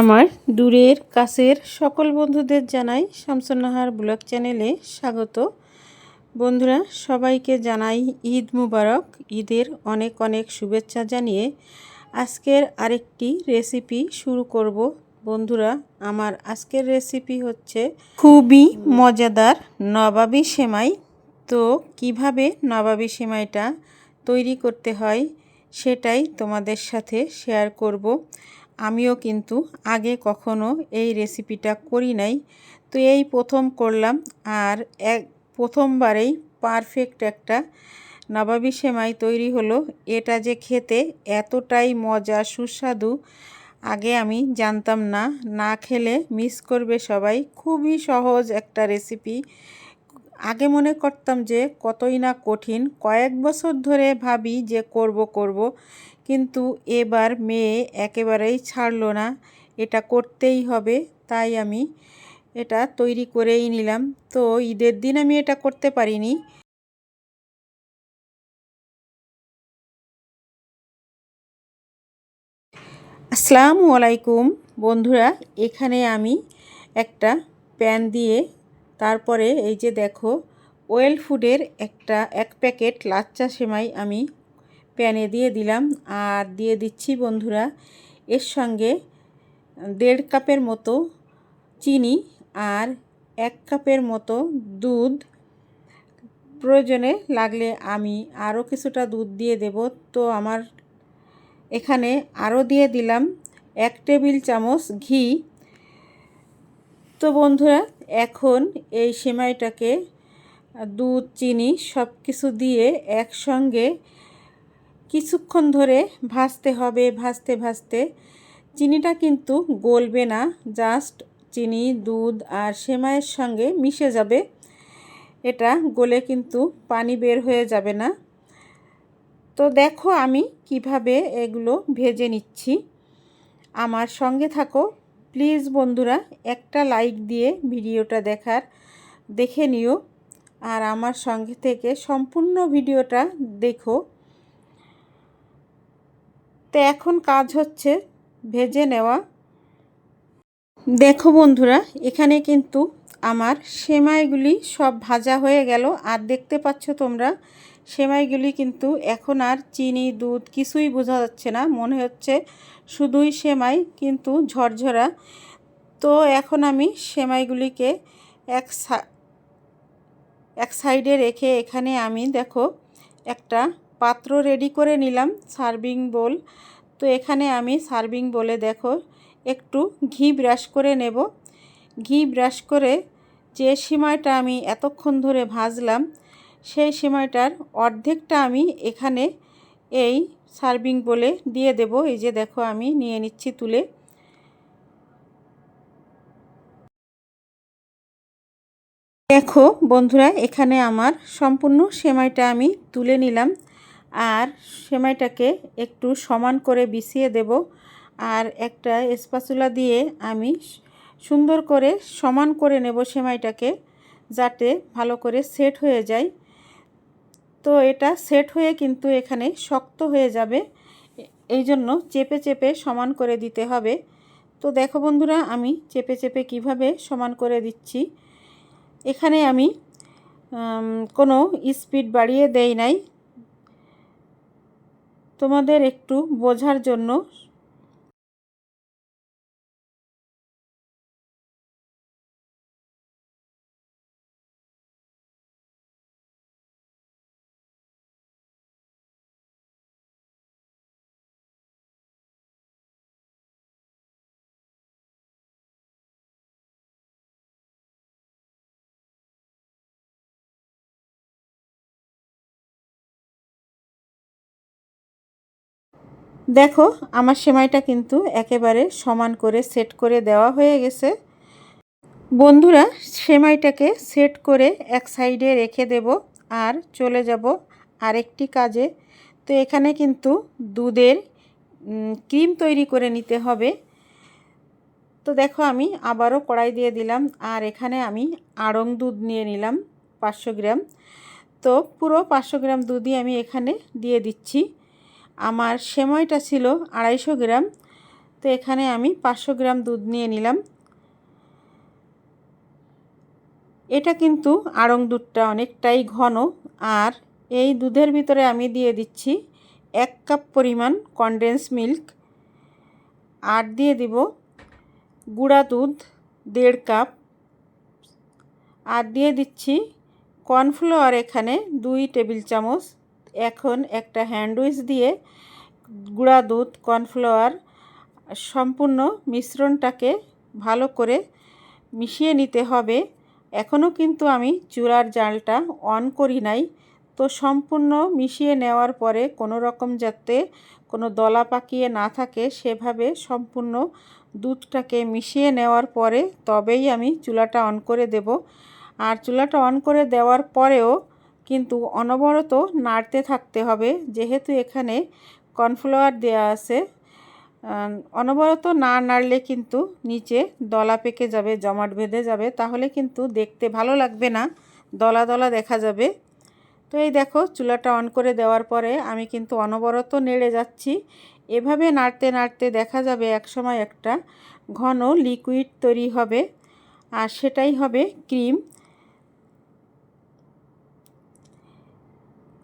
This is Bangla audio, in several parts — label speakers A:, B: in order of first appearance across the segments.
A: আমার দূরের, কাছের সকল বন্ধুদের জানাই শামসুন্নাহার ব্লগ চ্যানেলে স্বাগত। বন্ধুরা, সবাইকে জানাই ঈদ মুবারক। ঈদের অনেক অনেক শুভেচ্ছা জানিয়ে আজকের আরেকটি রেসিপি শুরু করব। বন্ধুরা, আমার আজকের রেসিপি হচ্ছে খুবই মজাদার নবাবী সেমাই। তো কীভাবে নবাবী সেমাইটা তৈরি করতে হয় সেটাই তোমাদের সাথে শেয়ার করব। আমিও কিন্তু আগে কখনো এই রেসিপিটা করি নাই। তো এই প্রথম করলাম আর এক, প্রথমবারেই পারফেক্ট একটা নবাবী সেমাই তৈরি হলো। এটা যে খেতে এতটাই মজা, সুস্বাদু, আগে আমি জানতাম না। না খেলে মিস করবে সবাই। খুবই সহজ একটা রেসিপি আগে মনে করতাম যে কতই না কঠিন। কয়েক বছর ধরে ভাবি যে করব করব। কিন্তু এবার মেয়ে একেবারেই ছাড়লো না। এটা করতেই হবে, তাই আমি এটা তৈরি করেই নিলাম। তো ঈদের দিন আমি এটা করতে পারিনি। আসসালামু আলাইকুম বন্ধুরা, এখানে আমি একটা প্যান দিয়ে, তারপরে এই যে দেখো, ওয়েল ফুডের একটা এক প্যাকেট লাচ্চা সেমাই আমি প্যানে দিয়ে দিলাম। আর দিয়ে দিচ্ছি বন্ধুরা এর সঙ্গে দেড় কাপের মতো চিনি আর এক কাপের মতো দুধ। প্রয়োজনে লাগলে আমি আরও কিছুটা দুধ দিয়ে দেব। তো আমার এখানে আরও দিয়ে দিলাম এক টেবিল চামচ ঘি। তো বন্ধুরা এখন এই সেমাইটাকে দুধ, চিনি সব কিছু দিয়ে একসঙ্গে কিছুক্ষণ ধরে ভাজতে হবে, ভাজতে ভাজতে। চিনিটা কিন্তু গলবে না, জাস্ট চিনি, দুধ আর সেমাইয়ের সঙ্গে মিশে যাবে। এটা গলে কিন্তু পানি বের হয়ে যাবে না। তো দেখো আমি কীভাবে এগুলো ভেজে নিচ্ছি। আমার সঙ্গে থাকো। প্লিজ বন্ধুরা, একটা লাইক দিয়ে ভিডিওটা দেখার, দেখে নিও। আর আমার সঙ্গে থেকে সম্পূর্ণ ভিডিওটা দেখো। তো এখন কাজ হচ্ছে ভেজে নেওয়া। দেখো বন্ধুরা, এখানে কিন্তু আমার সেমাইগুলি সব ভাজা হয়ে গেল। আর দেখতে পাচ্ছ তোমরা, সেমাইগুলি কিন্তু এখন আর চিনি, দুধ কিছুই বোঝা যাচ্ছে না। মনে হচ্ছে শুধুই সেমাই, কিন্তু ঝরঝরা। তো এখন আমি সেমাইগুলিকে এক এক সাইডে রেখে এখানে আমি দেখো একটা পাত্র রেডি করে নিলাম সার্ভিং বোল তো এখানে আমি সার্ভিং বলে দেখো, একটু ঘি ব্রাশ করে নেব। ঘি ব্রাশ করে যে সিমাইটা আমি এতক্ষণ ধরে ভাজলাম, সেই সিমাইটার অর্ধেকটা আমি এখানে এই সার্ভিং বলে দিয়ে দেব। এই যে দেখো আমি নিয়ে নিচ্ছি তুলে। দেখো বন্ধুরা, এখানে আমার সম্পূর্ণ সেমাইটা আমি তুলে নিলাম। আর সেমাইটাকে একটু সমান করে বিছিয়ে দেব আর একটা স্পাচুলা দিয়ে আমি সুন্দর করে সমান করে নেব সেমাইটাকে যাতে ভালো করে সেট হয়ে যায়। তো এটা সেট হয়ে কিন্তু এখানে শক্ত হয়ে যাবে। এই জন্য চেপে চেপে সমান করে দিতে হবে। তো দেখো বন্ধুরা, আমি চেপে চেপে কীভাবে সমান করে দিচ্ছি। এখানে আমি কোনো স্পিড বাড়িয়ে দেই নাই। তোমাদের একটু বোঝার জন্য দেখো, আমার সেমাইটা কিন্তু একেবারে সমান করে সেট করে দেওয়া হয়ে গেছে। বন্ধুরা, সেমাইটাকে সেট করে এক সাইডে রেখে দেব আর চলে যাব আরেকটি কাজে। তো এখানে কিন্তু দুধের ক্রিম তৈরি করে নিতে হবে। তো দেখো, আমি আবারও কড়াই দিয়ে দিলাম আর এখানে আমি আড়ং দুধ নিয়ে নিলাম পাঁচশো গ্রাম। তো পুরো পাঁচশো গ্রাম দুধই আমি এখানে দিয়ে দিচ্ছি। আমার সেময়টা ছিল আড়াইশো গ্রাম। তো এখানে আমি পাঁচশো গ্রাম দুধ নিয়ে নিলাম। এটা কিন্তু আড়ং দুধটা অনেকটাই ঘন। আর এই দুধের ভিতরে আমি দিয়ে দিচ্ছি এক কাপ পরিমাণ কনডেন্স মিল্ক আর দিয়ে দিব গুঁড়া দুধ দেড় কাপ। আর দিয়ে দিচ্ছি কর্নফ্লাওয়ার এখানে দুই টেবিল চামচ। এখন একটা হ্যান্ডউইচ দিয়ে গুঁড়া দুধ, কর্নফ্লাওয়ার সম্পূর্ণ মিশ্রণটাকে ভালো করে মিশিয়ে নিতে হবে। এখনও কিন্তু আমি চূড়ার জালটা অন করি নাই। তো সম্পূর্ণ মিশিয়ে নেওয়ার পরে কোনো রকম যাতে কোনো দলা পাকিয়ে না থাকে, সেভাবে সম্পূর্ণ দুধটাকে মিশিয়ে নেওয়ার পরে তবেই আমি চুলাটা অন করে দেব। আর চুলাটা অন করে দেওয়ার পরেও কিন্তু অনবরত নাড়তে থাকতে হবে, যেহেতু এখানে কর্নফ্লাওয়ার দেওয়া আছে। অনবরত না নাড়লে কিন্তু নিচে দলা পেকে যাবে, জমাট বেঁধে যাবে, তাহলে কিন্তু দেখতে ভালো লাগবে না, দলা দলা দেখা যাবে। তো এই দেখো, চুলাটা অন করে দেওয়ার পরে আমি কিন্তু অনবরত নেড়ে যাচ্ছি। এভাবে নাড়তে নাড়তে দেখা যাবে একসময় একটা ঘন লিকুইড তৈরি হবে, আর সেটাই হবে ক্রিম।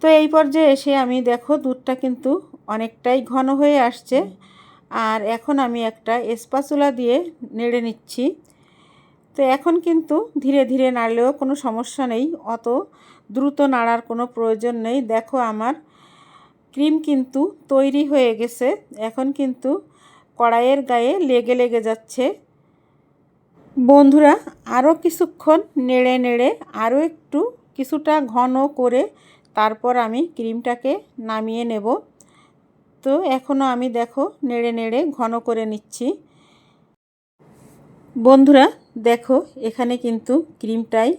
A: তো এই পর্যায়ে এসে আমি দেখো দুধটা কিন্তু অনেকটাই ঘন হয়ে আসছে। আর এখন আমি একটা এসপাচুলা দিয়ে নেড়ে নিচ্ছি। তো এখন কিন্তু ধীরে ধীরে নাড়লেও কোনো সমস্যা নেই, অত দ্রুত নাড়ার কোনো প্রয়োজন নেই। দেখো আমার ক্রিম কিন্তু তৈরি হয়ে গেছে। এখন কিন্তু কড়াইয়ের গায়ে লেগে লেগে যাচ্ছে। বন্ধুরা আরও কিছুক্ষণ নেড়ে নেড়ে আরও একটু কিছুটা ঘন করে তারপর আমি ক্রিমটাকে নামিয়ে নেব। তো এখনও আমি দেখো নেড়ে নেড়ে ঘন করে নিচ্ছি। বন্ধুরা, দেখো এখানে কিন্তু ক্রিমটাই,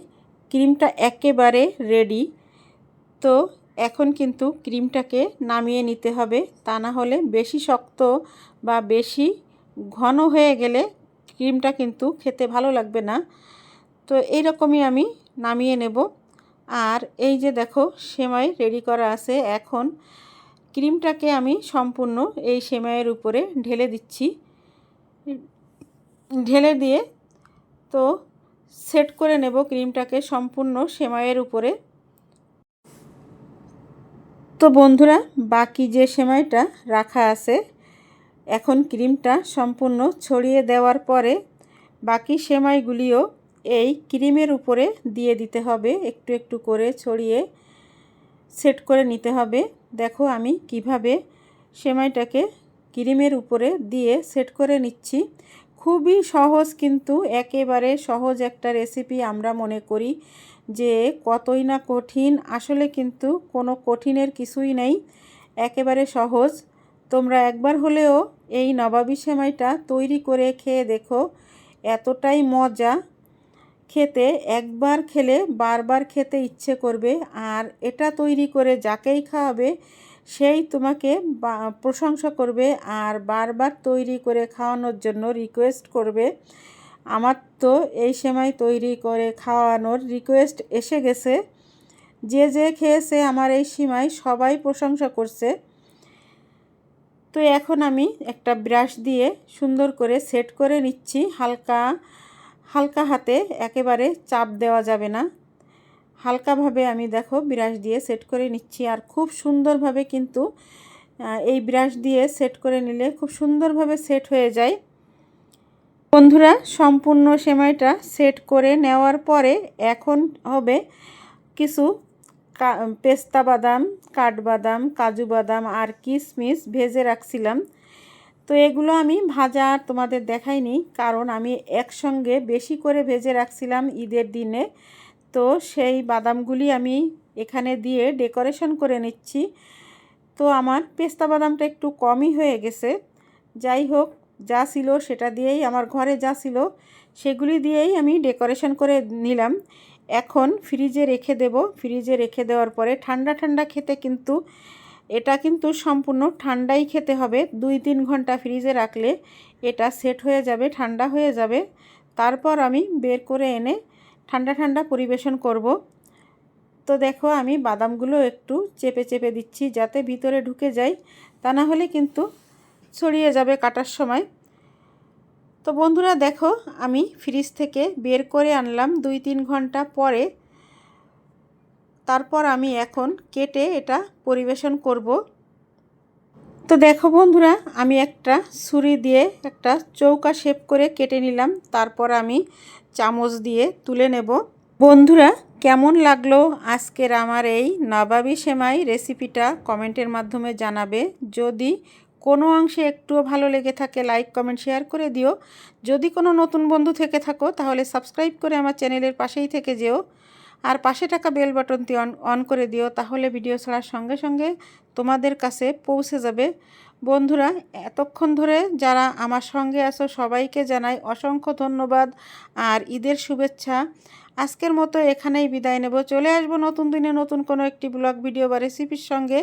A: ক্রিমটা একেবারে রেডি। তো এখন কিন্তু ক্রিমটাকে নামিয়ে নিতে হবে। তা না হলে বেশি শক্ত বা বেশি ঘন হয়ে গেলে ক্রিমটা কিন্তু খেতে ভালো লাগবে না। তো এইরকমই আমি নামিয়ে নেব। আর এই যে দেখো, সেমাই রেডি করা আছে। এখন ক্রিমটাকে আমি সম্পূর্ণ এই সেমাইয়ের উপরে ঢেলে দিচ্ছি। ঢেলে দিয়ে তো সেট করে নেব ক্রিমটাকে সম্পূর্ণ সেমাইয়ের উপরে। তো বন্ধুরা, বাকি যে সেমাইটা রাখা আছে, এখন ক্রিমটা সম্পূর্ণ ছড়িয়ে দেওয়ার পরে বাকি সেমাইগুলিও এই ক্রিমের উপরে দিয়ে দিতে হবে, একটু একটু করে ছড়িয়ে সেট করে নিতে হবে। দেখো আমি কীভাবে সেমাইটাকে ক্রিমের উপরে দিয়ে সেট করে নিচ্ছি। খুবই সহজ কিন্তু, একেবারে সহজ একটা রেসিপি আমরা মনে করি যে কতই না কঠিন, আসলে কিন্তু কোনো কঠিনের কিছুই নেই, একেবারে সহজ। তোমরা একবার হলেও এই নবাবী সেমাইটা তৈরি করে খেয়ে দেখো, এতটাই মজা। খেতে, একবার খেলে বারবার খেতে ইচ্ছে করবে। আর এটা তৈরি করে যাকেই খাওয়াবে, সেই তোমাকে প্রশংসা করবে আর বারবার তৈরি করে খাওয়ানোর জন্য রিকোয়েস্ট করবে। আমার তো এই সেমাই তৈরি করে খাওয়ানোর রিকোয়েস্ট এসে গেছে। যে যে খেয়েছে আমার এই সিমাই সবাই প্রশংসা করছে। তো এখন আমি একটা ব্রাশ দিয়ে সুন্দর করে সেট করে নিচ্ছি। হালকা হালকা হাতে একেবারে চাপ দেওয়া যাবে না। হালকাভাবে আমি দেখো ব্রাশ দিয়ে সেট করে নিচ্ছি আর খুব সুন্দরভাবে কিন্তু এই ব্রাশ দিয়ে সেট করে নিলে খুব সুন্দরভাবে সেট হয়ে যায়। বন্ধুরা, সম্পূর্ণ সেমাইটা সেট করে নেওয়ার পরে এখন হবে কিছু পেস্তা বাদাম, কাঠবাদাম, কাজু বাদাম আর কিশমিশ ভেজে রাখছিলাম। তো এগুলো আমি ভাজা আর তোমাদের দেখাইনি, কারণ আমি একসঙ্গে বেশি করে ভেজে রাখছিলাম ঈদের দিনে। তো সেই বাদামগুলি আমি এখানে দিয়ে ডেকোরেশন করে নিচ্ছি। তো আমার পেস্তা বাদামটা একটু কমই হয়ে গেছে। যাই হোক, যা ছিল সেটা দিয়েই, আমার ঘরে যা ছিল সেগুলি দিয়েই আমি ডেকোরেশন করে নিলাম। এখন ফ্রিজে রেখে দেব। ফ্রিজে রেখে দেওয়ার পরে ঠান্ডা ঠান্ডা খেতে কিন্তু এটা কিন্তু সম্পূর্ণ ঠান্ডাই খেতে হবে। দুই তিন ঘণ্টা ফ্রিজে রাখলে এটা সেট হয়ে যাবে, ঠান্ডা হয়ে যাবে। তারপর আমি বের করে এনে ঠান্ডা ঠান্ডা পরিবেশন করব। তো দেখো আমি বাদামগুলো একটু চেপে চেপে দিচ্ছি যাতে ভিতরে ঢুকে যায়, তা না হলে কিন্তু ছড়িয়ে যাবে কাটার সময়। তো বন্ধুরা দেখো আমি ফ্রিজ থেকে বের করে আনলাম দুই তিন ঘণ্টা পরে। তারপর আমি এখন কেটে এটা পরিবেশন করব। তো দেখো বন্ধুরা, আমি একটা ছুরি দিয়ে একটা চৌকা শেপ করে কেটে নিলাম। তারপর আমি চামচ দিয়ে তুলে নেব। বন্ধুরা, কেমন লাগল আজকের আমার এই নবাবি সেমাই রেসিপিটা কমেন্টের মাধ্যমে জানাবে। যদি কোনো অংশে একটুও ভালো লেগে থাকে, লাইক, কমেন্ট, শেয়ার করে দিও। যদি কোনো নতুন বন্ধু থেকে থাকো, তাহলে সাবস্ক্রাইব করে আমার চ্যানেলের পাশেই থেকে যেও। আর পাশে টাকা বেল বাটনটি অন অন করে দিও, তাহলে ভিডিও ছাড়ার সঙ্গে সঙ্গে তোমাদের কাছে পৌঁছে যাবে। বন্ধুরা, এতক্ষণ ধরে যারা আমার সঙ্গে আছো, সবাইকে জানাই অসংখ্য ধন্যবাদ আর ঈদের শুভেচ্ছা। আজকের মতো এখানেই বিদায় নেব। চলে আসব নতুন দিনে নতুন কোনো একটি ব্লগ ভিডিও বা রেসিপির সঙ্গে।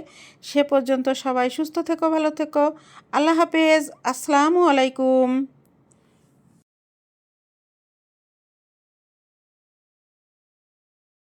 A: সে পর্যন্ত সবাই সুস্থ থেকো, ভালো থেকো। আল্লাহ হাফেজ। আসসালামু আলাইকুম।